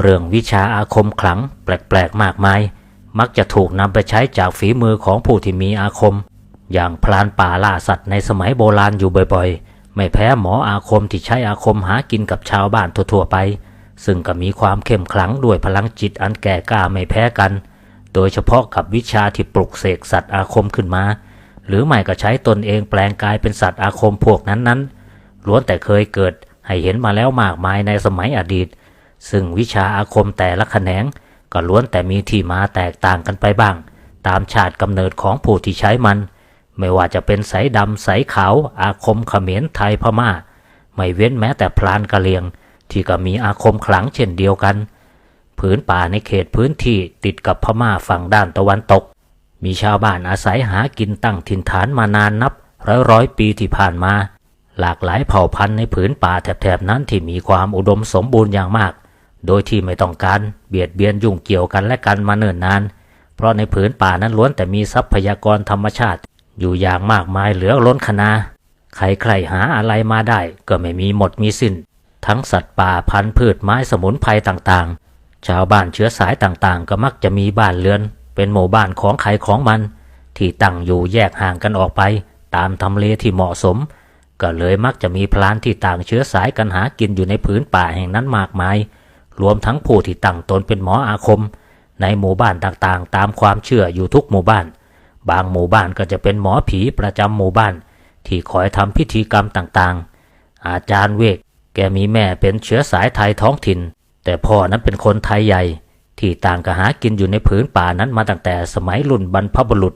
เรื่องวิชาอาคมขลังแปลกๆมากมาย มักจะถูกนำไปใช้จากฝีมือของผู้ที่มีอาคม อย่างพรานป่าล่าสัตว์ในสมัยโบราณอยู่บ่อยๆ ไม่แพ้หมออาคมที่ใช้อาคมหากินกับชาวบ้านทั่วๆไป ซึ่งก็มีความเข้มขลังด้วยพลังจิตอันแก่กล้าไม่แพ้กัน โดยเฉพาะกับวิชาที่ปลุกเสกสัตว์อาคมขึ้นมา หรือไม่ก็ใช้ตนเองแปลงกายเป็นสัตว์อาคมพวกนั้นๆล้วนแต่เคยเกิดให้เห็นมาแล้วมากมายในสมัยอดีต ซึ่งวิชาอาคมแต่ละแขนง ก็ล้วนแต่มีที่มาแตกต่างกันไปบ้าง ตามชาติกำเนิดของผู้ที่ใช้มัน ไม่ว่าจะเป็นสายดำสายขาว อาคมเขมรไทยพม่า ไม่เว้นแม้แต่พลานกะเลียง ที่ก็มีอาคมขลังเช่นเดียวกัน ผืนป่าในเขตพื้นที่ติดกับพม่าฝั่งด้านตะวันตก มีชาวบ้านอาศัยหากินตั้งถิ่นฐานมานานนับร้อยร้อยปีที่ผ่านมา หลากหลายเผ่าพันธุ์ในผืนป่าแถบๆนั้นที่มีความอุดมสมบูรณ์อย่างมาก โดยที่ไม่ต้องการเบียดเบียนยุ่งเกี่ยวกันและกันมาเนิ่นนาน เพราะในผืนป่านั้นล้วนแต่มีทรัพยากรธรรมชาติ อยู่อย่างมากมายเหลือล้นคณาใครๆหาอะไรมาได้ก็ไม่มีหมดมีสิ้น ทั้งสัตว์ป่าพันธุ์พืชไม้สมุนไพรต่างๆ ชาวบ้านเชื้อสายต่างๆ ก็มักจะมีบ้านเรือน เป็นหมู่บ้านของใครของมัน ที่ตั้งอยู่แยกห่างกันออกไป ตามทำเลที่เหมาะสม ก็เลยมักจะมีพลานที่ต่างเชื้อสายกันหากินอยู่ในผืนป่าแห่งนั้นมากมาย รวมทั้งผู้ที่ตั้งตนเป็นหมออาคม ในหมู่บ้านต่างๆ ตามความเชื่ออยู่ทุกหมู่บ้าน บางหมู่บ้านก็จะเป็นหมอผีประจำหมู่บ้าน ที่คอยทำพิธีกรรมต่างๆ อาจารย์เวก แกมีแม่เป็นเชื้อสายไทยท้องถิ่น แต่พ่อนั้นเป็นคนไทยใหญ่ ที่ต่างก็หากินอยู่ในผืนป่านั้นมาตั้งแต่สมัยรุ่นบรรพบุรุษ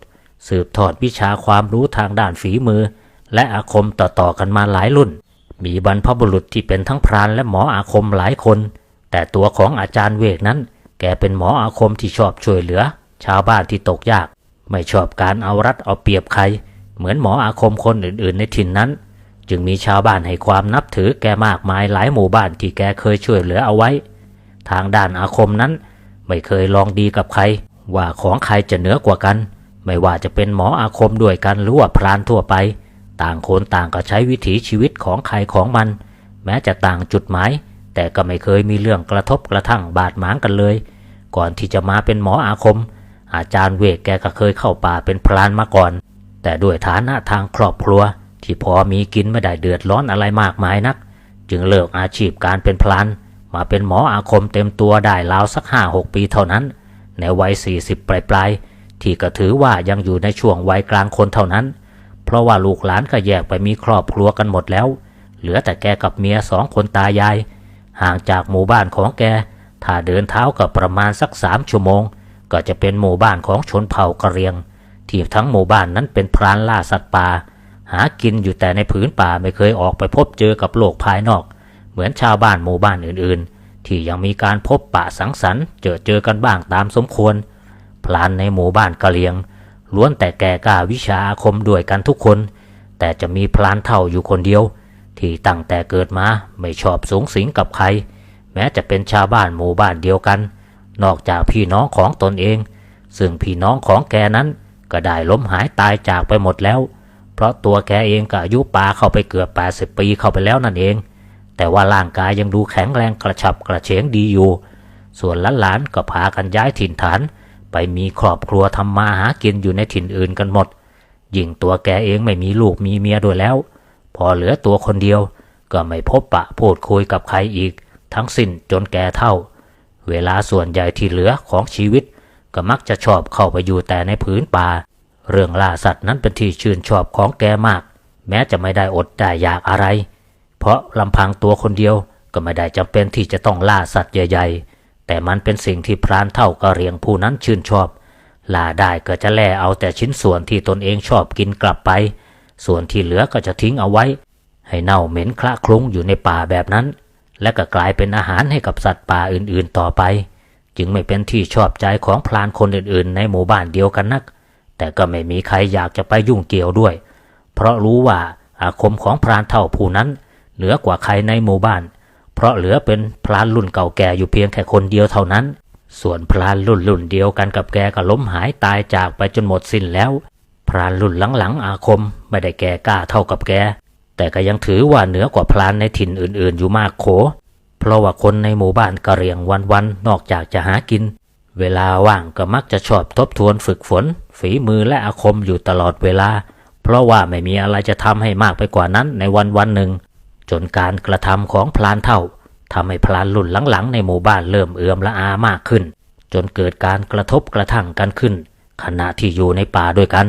สืบทอดวิชาความรู้ทางด้านฝีมือ และอาคมต่อๆกันมาหลายรุ่น มีบรรพบุรุษที่เป็นทั้งพรานและหมออาคมหลายคน แต่ตัวของอาจารย์เวกนั้น แกเป็นหมออาคมที่ชอบช่วยเหลือ ชาวบ้านที่ตกยาก ไม่ชอบการเอารัดเอาเปรียบใคร เหมือนหมออาคมคนอื่นๆ ในถิ่นนั้น จึงมีชาวบ้านให้ความนับถือแกมากมายหลายหมู่บ้านที่แกเคยช่วยเหลือเอาไว้ ทางด้านอาคมนั้น ไม่เคยลองดีกับใคร ว่าของใครจะเหนือกว่ากัน ไม่ว่าจะเป็นหมออาคมด้วยกันหรือว่าพรานทั่วไป ต่างคนต่างก็ใช้วิถีชีวิตของใครของมัน แม้จะต่างจุดหมาย แต่ก็ไม่เคยมีเรื่องกระทบกระทั่งบาดหมางกันเลย ก่อนที่จะมาเป็นหมออาคม อาจารย์เวกแกก็เคยเข้าป่าเป็นพรานมาก่อน แต่ด้วยฐานะทางครอบครัว ที่พอมีกินไม่ได้เดือดร้อนอะไรมากมายนัก จึงเลิกอาชีพการเป็นพลานมาเป็นหมออาคมเต็มตัวได้ราวสักห้าหกปีเท่านั้น ในวัยสี่สิบปลายๆที่ก็ถือว่ายังอยู่ในช่วงวัยกลางคนเท่านั้น เพราะว่าลูกหลานก็แยกไปมีครอบครัวกันหมดแล้ว เหลือแต่แกกับเมียสองคนตายาย ห่างจากหมู่บ้านของแก ถ้าเดินเท้าก็ประมาณสักสามชั่วโมง ก็จะเป็นหมู่บ้านของชนเผ่ากะเรียง ที่ทั้งหมู่บ้านนั้นเป็นพรานล่าสัตว์ป่า หากินอยู่แต่ในผืนป่าไม่เคยออกไปพบเจอกับโลกภายนอก เหมือนชาวบ้านหมู่บ้านอื่นๆ ที่ยังมีการพบปะสังสรรค์เจอเจอกันบ้างตามสมควร พลานในหมู่บ้านกะเรียง ล้วนแต่แก่กล้าวิชาอาคมด้วยกันทุกคน แต่จะมีพลานเท่าอยู่คนเดียว ที่ตั้งแต่เกิดมาไม่ชอบสูงสิงกับใคร แม้จะเป็นชาวบ้านหมู่บ้านเดียวกัน นอกจากพี่น้องของตนเอง ซึ่งพี่น้องของแกนั้นก็ได้ล้มหายตายจากไปหมดแล้ว เพราะตัวแกเองก็อายุปาเข้าไปเกือบ 80 ปีเข้าไปแล้วนั่นเอง แต่ว่าร่างกายยังดูแข็งแรงกระฉับกระเฉงดีอยู่ ส่วนหลานๆก็พากันย้ายถิ่นฐาน ไปมีครอบครัวทำมาหากินอยู่ในถิ่นอื่นกันหมดยิ่งตัวแกเองไม่มีลูกมีเมียด้วยแล้ว พอเหลือตัวคนเดียว ก็ไม่พบปะพูดคุยกับใครอีก ทั้งสิ้นจนแกเท่า เวลาส่วนใหญ่ที่เหลือของชีวิต ก็มักจะชอบเข้าไปอยู่แต่ในผืนป่า เรื่องล่าสัตว์นั้นเป็นที่ชื่นชอบของแกมาก แม้จะไม่ได้อดได้อยากอะไร เพราะลำพังตัวคนเดียวก็ไม่ได้จำเป็นที่จะต้องล่าสัตว์ใหญ่ ๆ แต่มันเป็นสิ่งที่พรานเท่ากระเรียงผู้นั้นชื่นชอบล่าได้ก็จะแล่เอาแต่ชิ้นส่วนที่ตนเองชอบกินกลับไป ส่วนที่เหลือก็จะทิ้งเอาไว้ ให้เน่าเหม็นคละคลุ้งอยู่ในป่าแบบนั้น และก็กลายเป็นอาหารให้กับสัตว์ป่าอื่นๆต่อไป จึงไม่เป็นที่ชอบใจของพลานคนอื่นๆ ในหมู่บ้านเดียวกันนัก แต่ก็ไม่มีใครอยากจะไปยุ่งเกี่ยวด้วย เพราะรู้ว่าอาคมของพรานเท่าผู้นั้น เหนือกว่าใครในหมู่บ้าน เพราะเหลือเป็นพรานรุ่นเก่าแก่อยู่เพียงแค่คนเดียวเท่านั้นส่วนพรานรุ่นรุ่นเดียวกันกับแกก็ล้มหายตายจากไปจนหมดสิ้นแล้ว พรานรุ่นหลังๆ อาคมไม่ได้แก่กล้าเท่ากับแก แต่ก็ยังถือว่าเหนือกว่าพรานในถิ่นอื่นๆอยู่มากโข เพราะว่าคนในหมู่บ้านกะเรียงวันๆนอกจากจะหากิน เวลาว่างก็มักจะชอบทบทวนฝึกฝน ฝีมือและอาคมอยู่ตลอดเวลา เพราะว่าไม่มีอะไรจะทำให้มากไปกว่านั้นในวันวันหนึ่ง จนการกระทำของพลานเท่าทำให้พลานรุ่นหลังๆในหมู่บ้านเริ่มเอื่อมละอามากขึ้น จนเกิดการกระทบกระทั่งกันขึ้นขณะที่อยู่ในป่าด้วยกัน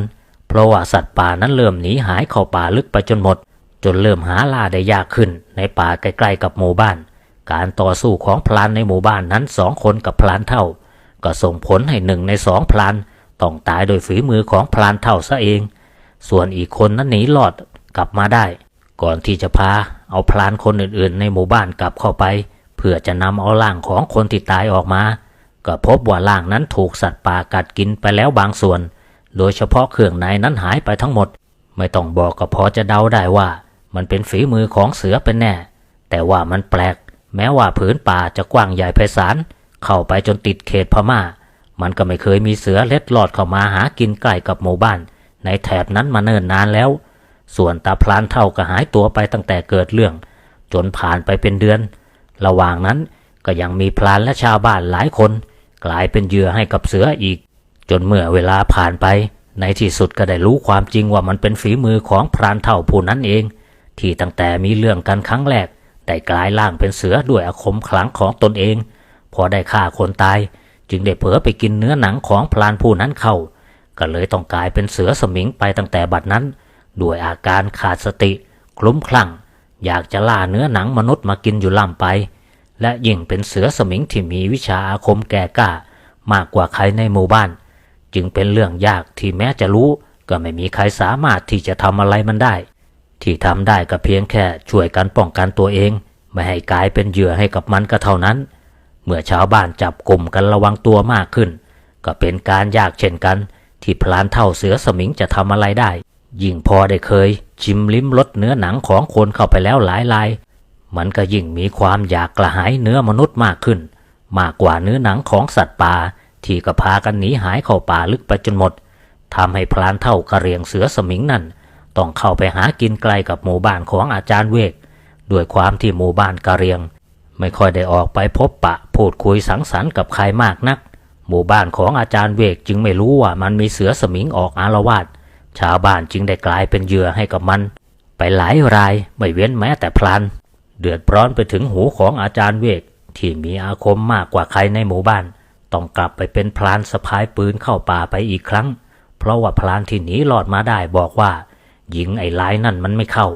เพราะว่าสัตว์ป่านั้นเริ่มหนีหายเข้าป่าลึกไปจนหมด จนเริ่มหาล่าได้ยากขึ้น ในป่าใกล้ๆกับหมู่บ้าน การต่อสู้ของพลานในหมู่บ้านนั้นสองคนกับพลานเท่า ก็ส่งผลให้หนึ่งในสองพลานต้องตายโดยฝีมือของพลานเท่าซะเอง ส่วนอีกคนนั้นหนีรอดกลับมาได้ ก่อนที่จะพาเอาพลานคนอื่นๆ ในหมู่บ้านกลับเข้าไป เพื่อจะนำเอาร่างของคนที่ตายออกมา ก็พบว่าร่างนั้นถูกสัตว์ป่ากัดกินไปแล้วบางส่วน โดยเฉพาะเครื่องในนั้นหายไปทั้งหมด ไม่ต้องบอกก็พอจะเดาได้ว่า มันเป็นฝีมือของเสือเป็นแน่ แต่ว่ามันแปลก แม้ว่าผืนป่าจะกว้างใหญ่ไพศาลเข้าไปจนติดเขตพม่า มันก็ไม่เคยมีเสือเล็ดลอดเข้ามาหากินใกล้กับหมู่บ้าน ในแถบนั้นมาเนิ่นนานแล้ว ส่วนตาพลานเท่าก็หายตัวไปตั้งแต่เกิดเรื่อง จนผ่านไปเป็นเดือน ระหว่างนั้นก็ยังมีพลานและชาวบ้านหลายคน กลายเป็นเหยื่อให้กับเสืออีก จนเมื่อเวลาผ่านไป ในที่สุดก็ได้รู้ความจริงว่ามันเป็นฝีมือของพรานเท่าผู้นั้นเอง ที่ตั้งแต่มีเรื่องกันครั้งแรกได้กลายร่างเป็นเสือด้วยอาคมขลังของตนเอง พอได้ฆ่าคนตาย จึงได้เผลอไปกินเนื้อหนังของพรานผู้นั้นเข้า ก็เลยต้องกลายเป็นเสือสมิงไปตั้งแต่บัดนั้น ด้วยอาการขาดสติ คลุ้มคลั่ง อยากจะล่าเนื้อหนังมนุษย์มากินอยู่ล่ำไป และยิ่งเป็นเสือสมิงที่มีวิชาอาคมแก่กล้ามากกว่าใครในหมู่บ้าน จึงเป็นเรื่องยากที่แม้จะรู้ ก็ไม่มีใครสามารถที่จะทำอะไรมันได้ ที่ทำได้ก็เพียงแค่ช่วยกันป้องกันตัวเอง ไม่ให้กลายเป็นเหยื่อให้กับมันก็เท่านั้น เมื่อชาวบ้านจับกลุ่มกันระวังตัวมากขึ้น ก็เป็นการยากเช่นกัน ที่พลานเท่าเสือสมิงจะทำอะไรได้ ยิ่งพอได้เคย ชิมลิ้มรสเนื้อหนังของคนเข้าไปแล้วหลายลายมันก็ยิ่งมีความอยากกระหายเนื้อมนุษย์มากขึ้น มากกว่าเนื้อหนังของสัตว์ป่า ที่ก็พากันหนีหายเข้าป่าลึกไปจนหมดทำให้พลานเท่ากระเรียงเสือสมิงนั่น ต้องเข้าไปหากินไกลกับหมู่บ้านของอาจารย์เวก ด้วยความที่หมู่บ้านกะเรียง ไม่ค่อยได้ออกไปพบปะพูดคุยสังสรรค์กับใครมากนัก หมู่บ้านของอาจารย์เวกจึงไม่รู้ว่ามันมีเสือสมิงออกอารวาสชาวบ้านจึงได้กลายเป็นเหยื่อให้กับมัน ไปหลายรายไม่เว้นแม้แต่พลัน เดือดร้อนไปถึงหูของอาจารย์เวกที่มีอาคมมากกว่าใครในหมู่บ้าน ต้องกลับไปเป็นพลานสะพายปืนเข้าป่าไปอีกครั้ง เพราะว่าพลานที่หนีรอดมาได้บอกว่าหญิงไอ้ลายนั่นมันไม่เข้า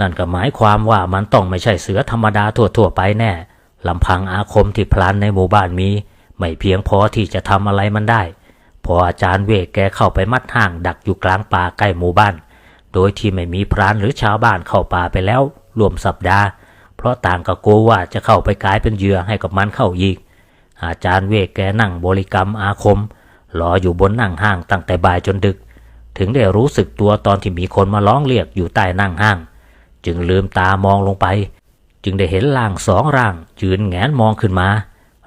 นั่นก็หมายความว่ามันต้องไม่ใช่เสือธรรมดาทั่วๆไปแน่ลำพังอาคมที่พลานในหมู่บ้านมี ไม่เพียงพอที่จะทำอะไรมันได้ พออาจารย์เวกแกเข้าไปมัดห่างดักอยู่กลางป่าใกล้หมู่บ้าน โดยที่ไม่มีพรานหรือชาวบ้านเข้าป่าไปแล้วรวมสัปดาห์ เพราะต่างก็กลัวว่าจะเข้าไปกลายเป็นเหยื่อให้กับมันเข้าอีก อาจารย์เวกแกนั่งบริกรรมอาคมรออยู่บนนั่งห้างตั้งแต่บ่ายจนดึก ถึงได้รู้สึกตัวตอนที่มีคนมาร้องเรียกอยู่ใต้นั่งห้าง จึงลืมตามองลงไป จึงได้เห็นร่างสองร่างยืนแงนมองขึ้นมา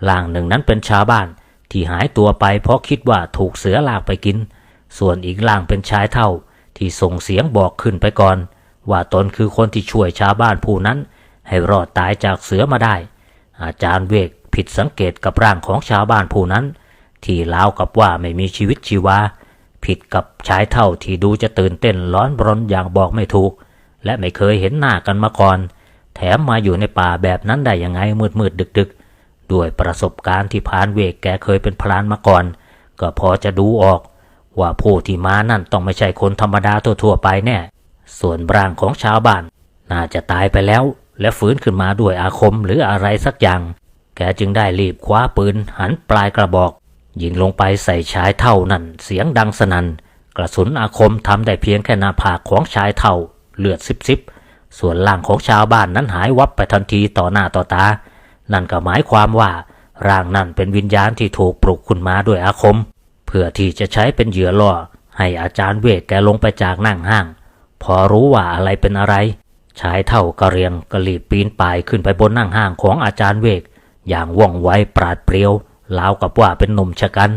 ร่างหนึ่งนั้นเป็นชาวบ้านที่หายตัวไปเพราะคิดว่าถูกเสือลากไปกิน ส่วนอีกร่างเป็นชายเท่าที่ส่งเสียงบอกขึ้นไปก่อน ว่าตนคือคนที่ช่วยชาวบ้านผู้นั้น ให้รอดตายจากเสือมาได้ อาจารย์เวก ผิดสังเกตกับร่างของชาวบ้านผู้นั้น ที่ลาวกับว่าไม่มีชีวิตชีวา ผิดกับชายเท่าที่ดูจะตื่นเต้นร้อนรนอย่างบอกไม่ถูก และไม่เคยเห็นหน้ากันมาก่อน แถมมาอยู่ในป่าแบบนั้นได้ยังไงมืดมืดดึกดึกด้วยประสบการณ์ที่พานเวกแกเคยเป็นพรานมาก่อน ก็พอจะดูออก ว่าผู้ที่มานั่นต้องไม่ใช่คนธรรมดาทั่วๆไปแน่ ส่วนร่างของชาวบ้าน น่าจะตายไปแล้วและฟื้นขึ้นมาด้วยอาคมหรืออะไรสักอย่าง แกจึงได้รีบคว้าปืนหันปลายกระบอก ยิงลงไปใส่ชายเท่านั่นเสียงดังสนัน่นกระสุนอาคมทำได้เพียงแค่หน้าผากของชายเท่าเลือดซิบซิบส่วนร่างของชาวบ้านนั้นหายวับไปทันทีต่อหน้าต่อตา นั่นก็หมายความว่าร่างนั่นเป็นวิญญาณที่ถูกปลุกขึ้นมาด้วยอาคม เพื่อที่จะใช้เป็นเหยื่อล่อ ให้อาจารย์เวทแกลงไปจากนั่งห้าง พอรู้ว่าอะไรเป็นอะไร ชายเท่ากระเรียงกระลีบปีนป่ายขึ้นไปบนนั่งห้างของอาจารย์เวก อย่างว่องไวปราดเปรียวราวกับว่าเป็นหนุ่มชะกัน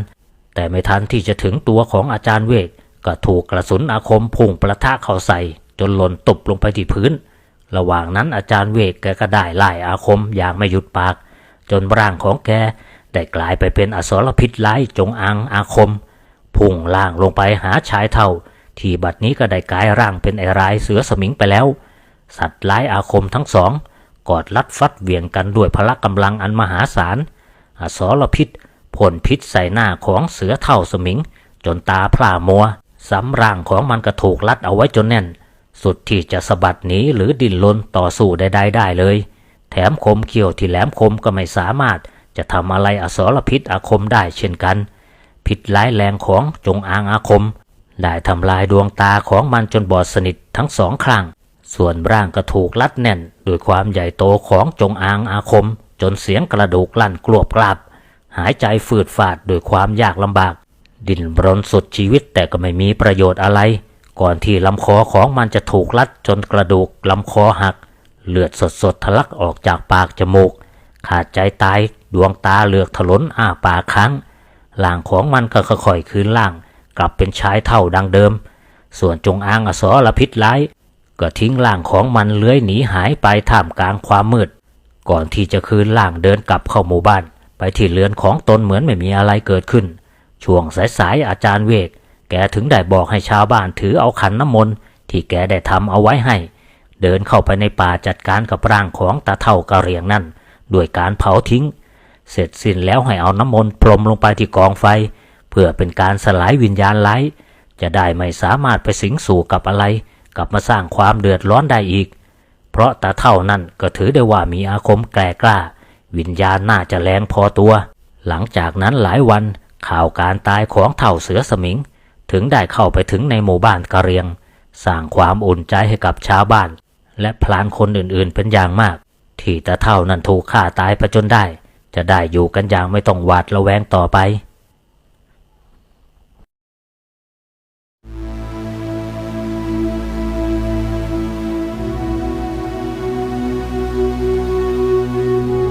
แต่ไม่ทันที่จะถึงตัวของอาจารย์เวก ก็ถูกกระสุนอาคมพุ่งประทะเข้าใส่ จนหล่นตกลงไปที่พื้น ระหว่างนั้นอาจารย์เวกแกก็ได้ไล่อาคมอย่างไม่หยุดปาก จนร่างของแกได้กลายไปเป็นอสรพิษร้ายจงอางอาคม พุ่งล่างลงไปหาชายเท่า ที่บัดนี้ก็ได้กลายร่างเป็นไอรายเสือสมิงไปแล้ว สัตว์ร้ายอาคมทั้งสอง กอดลัดฟัดเวียงกันด้วยพละกำลังอันมหาศาลอสรพิษพ่นพิษใส่หน้าของเสือเท่าสมิง จนตาพร่ามัวสำร่างของมันก็ถูกลัดเอาไว้จนแน่น สุดที่จะสะบัดหนีหรือดิ้นรนต่อสู้ใดๆได้เลย แถมคมเขี้ยวที่แหลมคมก็ไม่สามารถจะทำอะไรอสรพิษอาคมได้เช่นกัน พิษร้ายแรงของจงอางอาคม ได้ทำลายดวงตาของมันจนบอดสนิททั้งสองข้ง ส่วนร่างก็ถูกลัดแน่นด้วยความใหญ่โตของจงอางอาคม จนเสียงกระดูกลั่นกลวบกราบ หายใจฝืดฝาดด้วยความยากลำบาก ดิ้นรนสุดชีวิตแต่ก็ไม่มีประโยชน์อะไร ก่อนที่ลำคอของมันจะถูกลัดจนกระดูกลำคอหัก เลือดสดๆทะลักออกจากปากจมูก ขาดใจตายดวงตาเหลือกถลนอ้าปากค้างร่างของมันก็ค่อยๆคืนร่าง กลับเป็นชายเท่าดังเดิม ส่วนจงอางอสรพิษร้าย ก็ทิ้งร่างของมันเลื้อยหนีหายไปท่ามกลางความมืด ก่อนที่จะคืนร่างเดินกลับเข้าหมู่บ้าน ไปที่เรือนของตนเหมือนไม่มีอะไรเกิดขึ้น ช่วงสายๆอาจารย์เวก แกถึงได้บอกให้ชาวบ้านถือเอาขันน้ำมนต์ที่แกได้ทำเอาไว้ให้ เดินเข้าไปในป่าจัดการกับร่างของตาเท่ากะเหรียงนั่นด้วยการเผาทิ้ง เสร็จสิ้นแล้วให้เอาน้ำมนต์พรมลงไปที่กองไฟ เพื่อเป็นการสลายวิญญาณร้จะได้ไม่สามารถไปสิงสู่กับอะไร กลับมาสร้างความเดือดร้อนได้อีก เพราะตาเท่านั่นก็ถือได้ว่ามีอาคมแก่กล้า วิญญาณน่าจะแรงพอตัว หลังจากนั้นหลายวันข่าวการตายของเท่าเสือสมิง ถึงได้เข้าไปถึงในหมู่บ้านกะเรียง สร้างความอุ่นใจให้กับชาวบ้าน และพลานคนอื่นๆเป็นอย่างมาก ที่ตาเท่านั้นถูกฆ่าตายไปจนได้ จะได้อยู่กันอย่างไม่ต้องหวาดระแวงต่อไป